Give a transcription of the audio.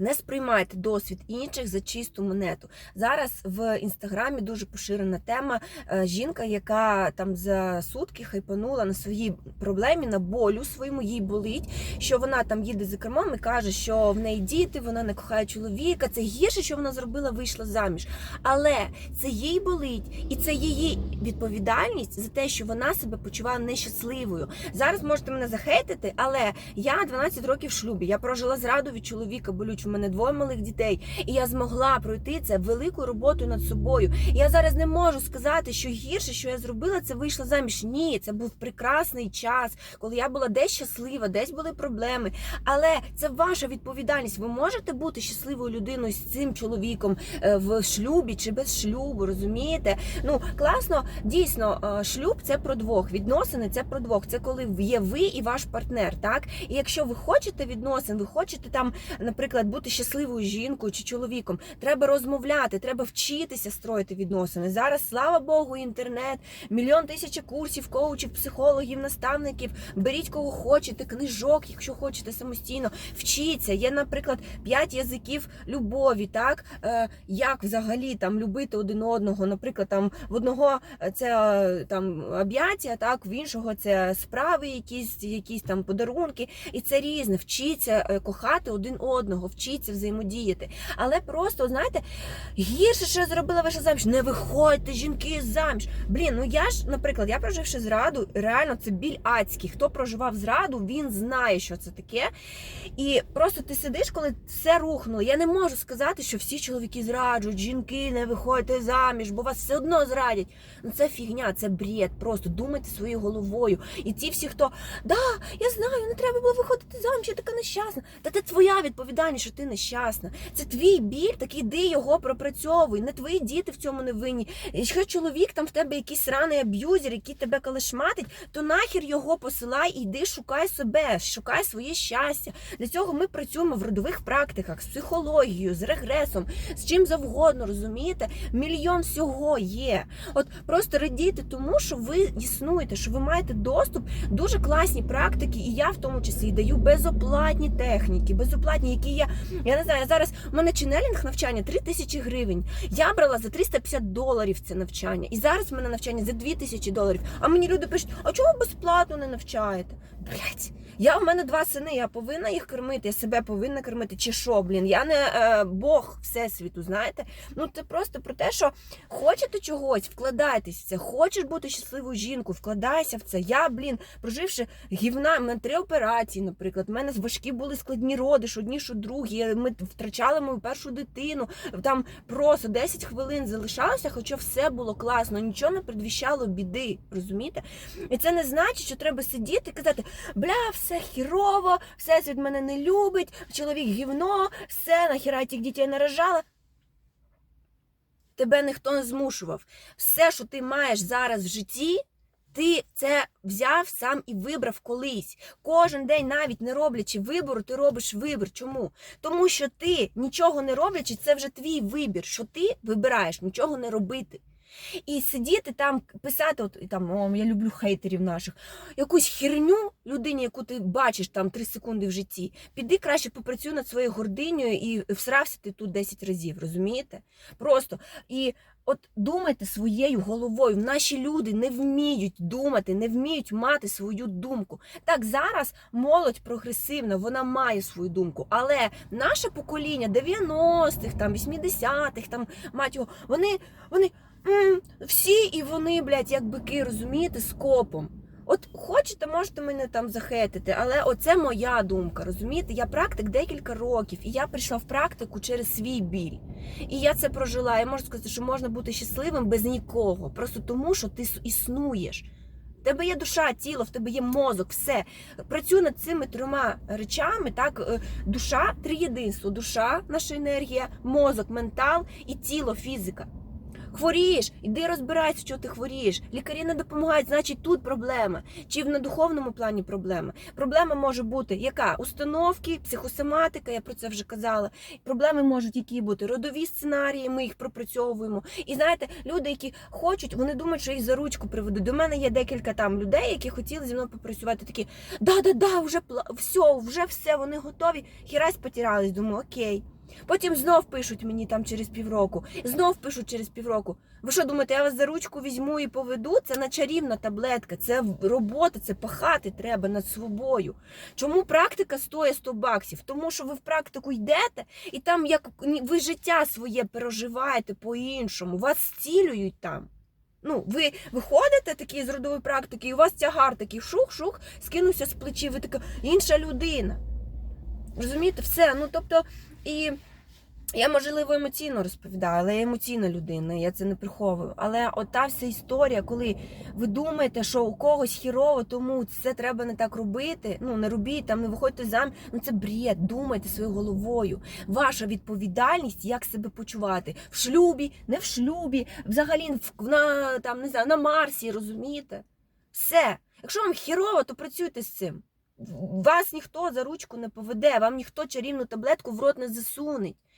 Не сприймайте досвід інших за чисту монету. Зараз в інстаграмі дуже поширена тема. е, Жінка, яка там за сутки хайпанула на своїй проблемі, на болю своєму, їй болить, що вона там їде за кермом і каже, що в неї діти, вона не кохає чоловіка. Це гірше, що вона зробила, вийшла заміж. Але це їй болить, і це її відповідальність за те, що вона себе почуває нещасливою. Зараз можете мене захейтити, але я 12 років в шлюбі. Я прожила зраду від чоловіка, болюче. У мене двоє малих дітей, і я змогла пройти це великою роботою над собою. Я зараз не можу сказати, що гірше, що я зробила, це вийшла заміж. Ні, це був прекрасний час, коли я була десь щаслива, десь були проблеми. Але це ваша відповідальність. Ви можете бути щасливою людиною з цим чоловіком е, в шлюбі чи без шлюбу, розумієте? Ну класно, дійсно, е, шлюб це про двох. Відносини це про двох. Це коли є ви і ваш партнер. Так, і якщо ви хочете відносин, ви хочете там, наприклад, бути щасливою жінкою чи чоловіком, треба розмовляти, треба вчитися строїти відносини. Зараз, слава Богу, інтернет, мільйон тисячі курсів, коучів, психологів, наставників. Беріть кого хочете, книжок, якщо хочете самостійно. Вчіться. Є, наприклад, п'ять язиків любові, так е, як взагалі там любити один одного. Наприклад, там в одного е, це е, там об'яття, так в іншого це справи, якісь, якісь там подарунки, і це різне. Вчіться кохати один одного, вчіться взаємодіяти. Але просто знаєте, гірше, що я зробила вийшла заміж. Не виходьте, жінки, заміж. Блін, ну я ж, наприклад, я проживши зраду, реально це біль адський. Хто проживав зраду, він знає, що це таке. І просто ти сидиш, коли все рухнуло. Я не можу сказати, що всі чоловіки зраджують, жінки не виходьте заміж, бо вас все одно зрадять. Ну це фігня, це бред. Просто думайте своєю головою. І ті всі, хто да, я знаю, не треба було виходити заміж, я така нещасна. Та це твоя відповідальність, що ти нещасна. Це твій біль, так іди його пропрацьовуй. Не твої діти в цьому не винні. Якщо чоловік там в тебе якийсь сраний аб'юзер, який тебе калашматить, то нахер його посилай і йди шукай себе, шукай своє щастя. Для цього ми працюємо в родових практиках з психологією, з регресом, з чим завгодно, розумієте? Мільйон всього є. От просто радійте тому, що ви існуєте, що ви маєте доступ, дуже класні практики, і я в тому числі даю безоплатні техніки, безоплатні, які я, я не знаю, зараз у мене ченелінг навчання 3 тисячі гривень. Я брала за 350 доларів це навчання. І зараз в мене навчання за 2 тисячі доларів. А мені люди пишуть, а чого ви безплатно не навчаєте? Блять, я в мене два сини, я повинна їх кормити, я себе повинна кормити. Чи що, блін? Я не е, Бог всесвіту, знаєте? Ну це просто про те, що хочете чогось, вкладайтесь в це. Хочеш бути щасливою жінкою, вкладайся в це. Я, блін, проживши гівна, в мене три операції, наприклад. У мене важкі були складні роди, що одні, що другі. Ми втрачали мою першу дитину. Там просто 10 хвилин залишалося, хоча все було класно, нічого не предвіщало біди. Розумієте? І це не значить, що треба сидіти і казати, бля, все хірово, все світ мене не любить, чоловік гівно, все, нахіра тих дітей наражала. Тебе ніхто не змушував. Все, що ти маєш зараз в житті, ти це взяв сам і вибрав колись. Кожен день, навіть не роблячи вибору, ти робиш вибір. Чому? Тому що ти нічого не роблячи, це вже твій вибір, що ти вибираєш нічого не робити. І сидіти там, писати, от там о, я люблю хейтерів наших, якусь херню людині, яку ти бачиш там 3 секунди в житті. Піди краще попрацюй над своєю гординею і всрався ти тут 10 разів, розумієте? Просто і от думайте своєю головою. Наші люди не вміють думати, не вміють мати свою думку. Так зараз молодь прогресивна, вона має свою думку, але наше покоління 90-х, там 80-х, там мать його, вони, вони. Всі і вони, блядь, як бики, розумієте, з копом. От хочете, можете мене там захетити, але оце моя думка, розумієте? Я практик декілька років, і я прийшла в практику через свій біль. І я це прожила. Я можу сказати, що можна бути щасливим без нікого, просто тому, що ти існуєш. В тебе є душа, тіло, в тебе є мозок, все. Працюй над цими трьома речами. Так, Е, душа триєдинство. Душа, наша енергія, мозок, ментал і тіло, фізика. Хворієш, іди розбирайся, що ти хворієш. Лікарі не допомагають, значить тут проблема. Чи на духовному плані проблема? Проблема може бути яка? Установки, психосоматика, я про це вже казала. Проблеми можуть які бути родові сценарії, ми їх пропрацьовуємо. І знаєте, люди, які хочуть, вони думають, що їх за ручку приведуть. До мене є декілька там людей, які хотіли зі мною попрацювати. Такі да-да-да, вже все, вже все, вони готові. Хірась потірались. Думаю, окей. Потім знов пишуть мені там через півроку, знов пишуть через півроку. Ви що думаєте, я вас за ручку візьму і поведу? Це на чарівна таблетка, це робота, це пахати треба над собою. Чому практика стоїть 100 баксів? Тому що ви в практику йдете, і там як ви життя своє переживаєте по-іншому, вас зцілюють там. Ну, ви виходите такі з родової практики, і у вас тягар такий шух-шух, скинувся з плечі, ви така інша людина. Розумієте, все. Ну тобто, і я, можливо, емоційно розповідаю, але я емоційна людина, я це не приховую. Але ота вся історія, коли ви думаєте, що у когось хірово, тому це треба не так робити. Ну не робіть там, не виходьте заміж. Ну це бред. Думайте своєю головою. Ваша відповідальність, як себе почувати в шлюбі, не в шлюбі, взагалі на там не знаю, на Марсі, розумієте? Все. Якщо вам хірово, то працюйте з цим. Вас ніхто за ручку не поведе, вам ніхто чарівну таблетку в рот не засунеть.